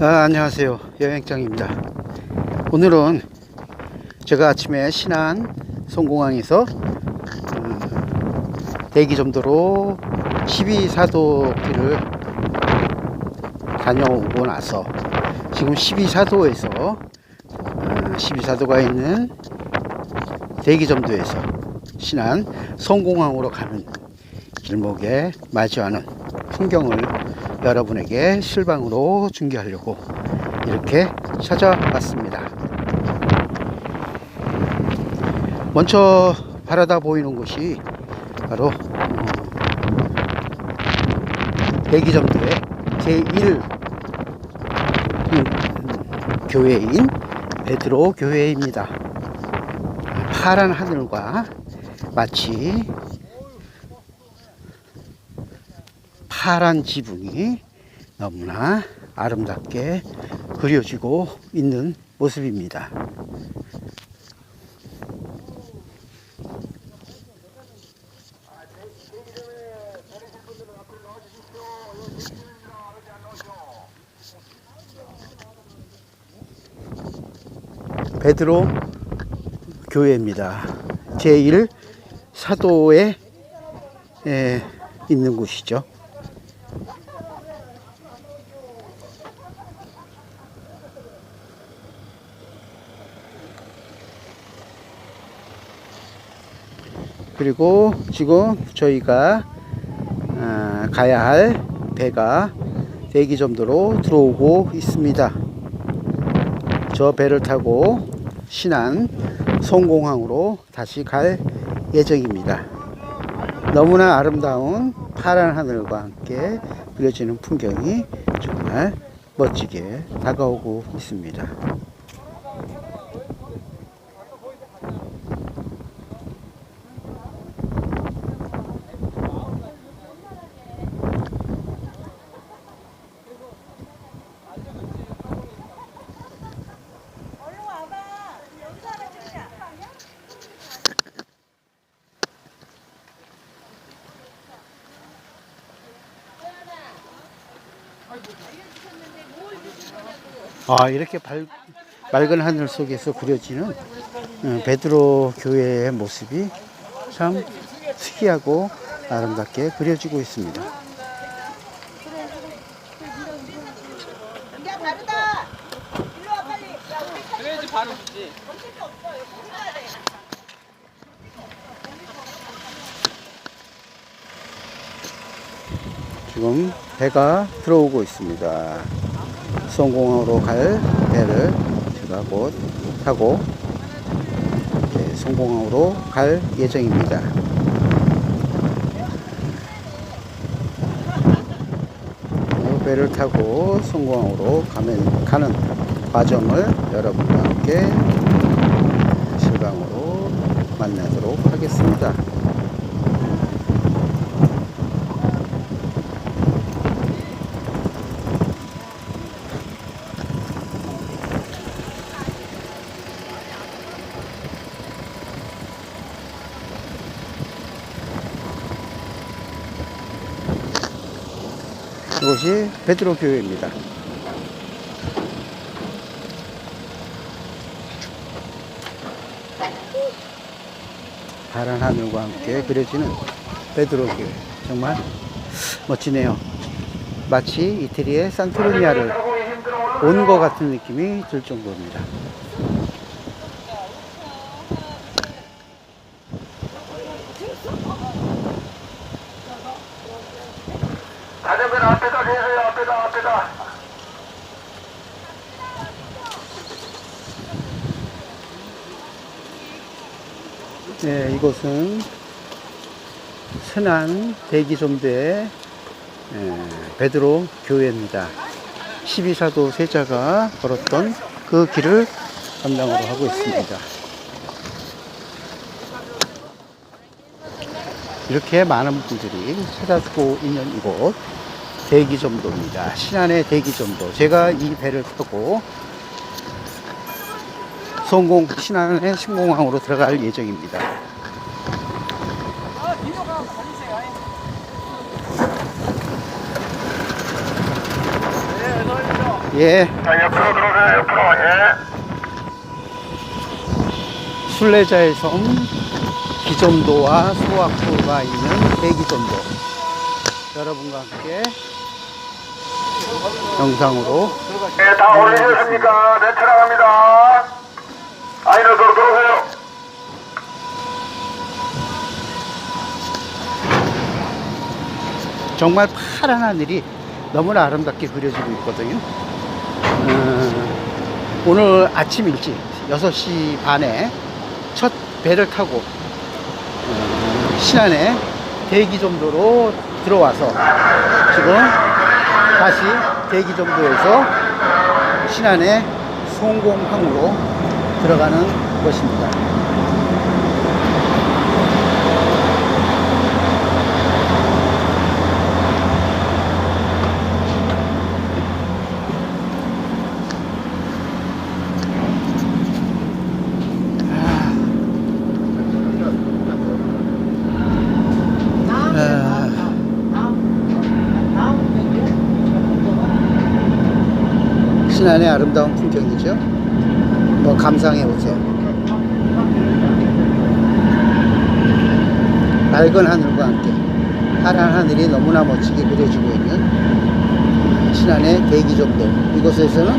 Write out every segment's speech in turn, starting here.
아, 안녕하세요. 여행장입니다. 오늘은 제가 아침에 신안 송공항에서 음, 대기 점도로 12사도 길을 다녀오고 나서 지금 12사도에서 12사도가 있는 대기 점도에서 신안 송공항으로 가는 길목에 마주하는 풍경을 여러분에게 실방으로 중계하려고 이렇게 찾아왔습니다. 먼저 바라다 보이는 곳이 바로 어, 대기점도의 제1 교회인 베드로 교회입니다. 파란 하늘과 마치 파란 지붕이 너무나 아름답게 그려지고 있는 모습입니다. 베드로 교회입니다. 제1 사도에 에, 있는 곳이죠. 그리고 지금 저희가 아, 가야 할 배가 대기 점도로 들어오고 있습니다. 저 배를 타고 신안 송공항으로 다시 갈 예정입니다. 너무나 아름다운 파란 하늘과 함께 그려지는 풍경이 정말 멋지게 다가오고 있습니다. 얼른 와봐. 여기서 하나 찍자. 아 이렇게 밝, 맑은 하늘 속에서 그려지는 어, 베드로 교회의 모습이 참 특이하고 아름답게 그려지고 있습니다. 바로 주지. 지금 배가 들어오고 있습니다. 성공항으로 갈 배를 제가 곧 타고 성공항으로 갈 예정입니다. 이 배를 타고 성공항으로 가면, 가는 과정을 여러분과 함께 실방으로 만나도록 하겠습니다. 곳이 베드로 교회입니다. 파란 하늘과 함께 그려지는 베드로 교회. 정말 멋지네요. 마치 이태리의 산토리니아를 온 것 같은 느낌이 들 정도입니다. 자전거는 앞에다 대세요 앞에다 앞에다 네, 이곳은 선안 대기존대의 에, 베드로 교회입니다. 12사도 세자가 걸었던 그 길을 담당으로 하고 있습니다. 이렇게 많은 분들이 찾아주고 있는 이곳 대기점도입니다. 신안의 대기점도. 제가 이 배를 타고 성공 신안의 신공항으로 들어갈 예정입니다. 네. 예, 자, 옆으로 들어오세요, 옆으로. 예. 순례자의 섬 기점도와 소학부가 있는 대기점도 여러분과 함께 영상으로 예, 다 올리셨습니까? 네, 출항합니다. 정말 파란 하늘이 너무나 아름답게 그려지고 있거든요. 음, 오늘 아침 일찍 6시 반에 첫 배를 타고 음, 신안에 대기점도로 들어와서 지금 다시 대기점도에서 신안의 송공항으로 들어가는 것입니다. 신안의 아름다운 풍경이죠. 뭐 감상해 보세요. 맑은 하늘과 함께 파란 하늘이 너무나 멋지게 그려지고 있는 신안의 대기점도 이곳에서는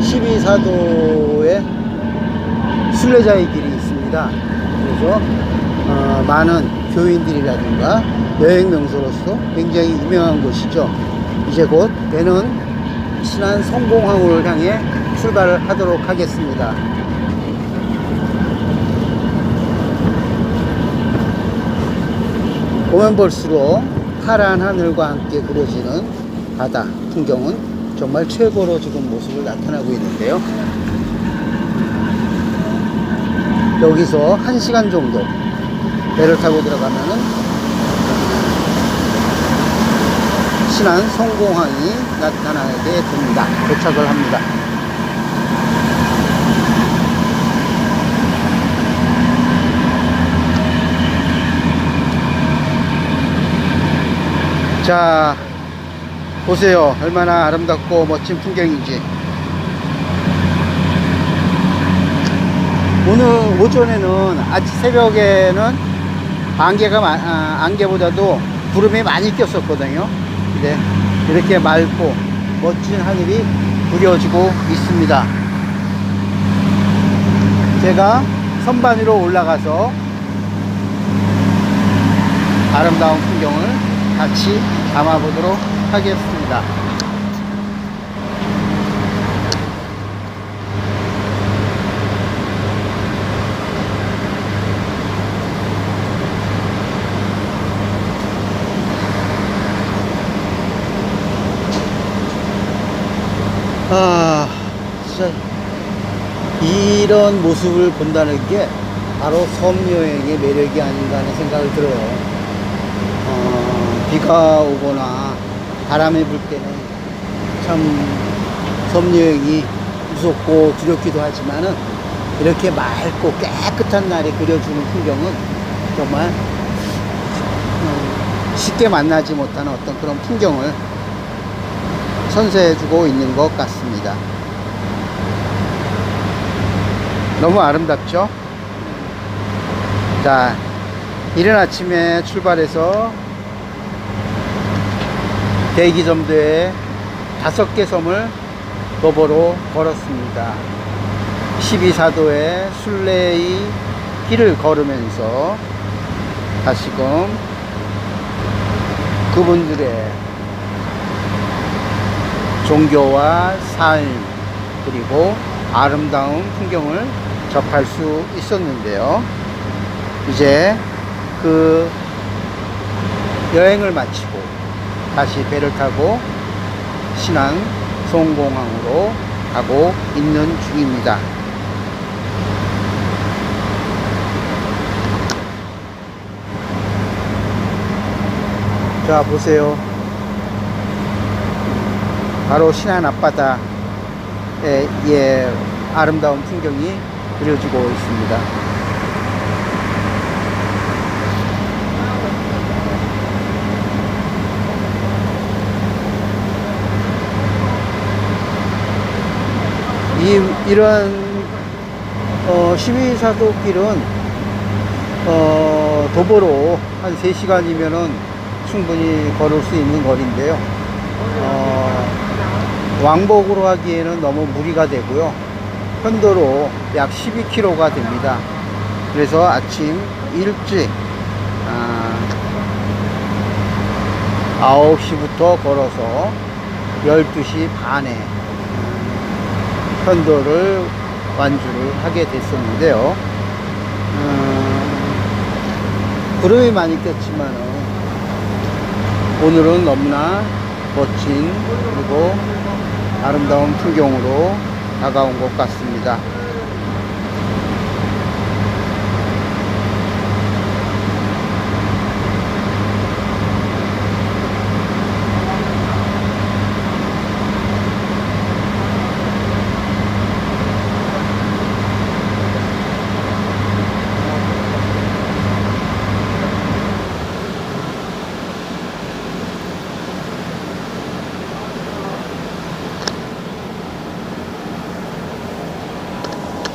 12사도의 순례자의 길이 있습니다. 그래서 어, 많은 교인들이라든가 여행 명소로서 굉장히 유명한 곳이죠. 이제 곧 배는 신안 성공항을 향해 출발을 하도록 하겠습니다. 보면 볼수록 파란 하늘과 함께 그려지는 바다 풍경은 정말 최고로 지금 모습을 나타나고 있는데요. 여기서 한시간 정도 배를 타고 들어가면은 신안 성공항이 나타나게 됩니다. 도착을 합니다. 자, 보세요. 얼마나 아름답고 멋진 풍경인지. 오늘 오전에는 아침 새벽에는 안개가 마- 아, 안개보다도 구름이 많이 꼈었거든요. 근데 이렇게 맑고 멋진 하늘이 그려지고 있습니다. 제가 선반 위로 올라가서 아름다운 풍경을 같이 담아보도록 하겠습니다. 이런 모습을 본다는 게 바로 섬 여행의 매력이 아닌가 하는 생각을 들어요. 어, 비가 오거나 바람이 불 때는 참 섬 여행이 무섭고 두렵기도 하지만은 이렇게 맑고 깨끗한 날에 그려주는 풍경은 정말 음, 쉽게 만나지 못하는 어떤 그런 풍경을 선사해주고 있는 것 같습니다. 너무 아름답죠? 자, 이른 아침에 출발해서 대기점도에 다섯 개 섬을 도보로 걸었습니다. 12사도의 순례의 길을 걸으면서 다시금 그분들의 종교와 삶 그리고 아름다운 풍경을 접할 수 있었는데요. 이제 그 여행을 마치고 다시 배를 타고 신안 송공항으로 가고 있는 중입니다. 자, 보세요. 바로 신안 앞바다의 예, 아름다운 풍경이 그려지고 있습니다. 이, 이런, 어, 12사도길은, 어, 도보로 한 3시간이면은 충분히 걸을 수 있는 거리인데요. 어, 왕복으로 하기에는 너무 무리가 되고요. 편도로 약 12km가 됩니다. 그래서 아침 일찍, 아, 9시부터 걸어서 12시 반에 음, 편도를 완주를 하게 됐었는데요. 음, 구름이 많이 꼈지만은 오늘은 너무나 멋진 그리고 아름다운 풍경으로 다가온 것 같습니다.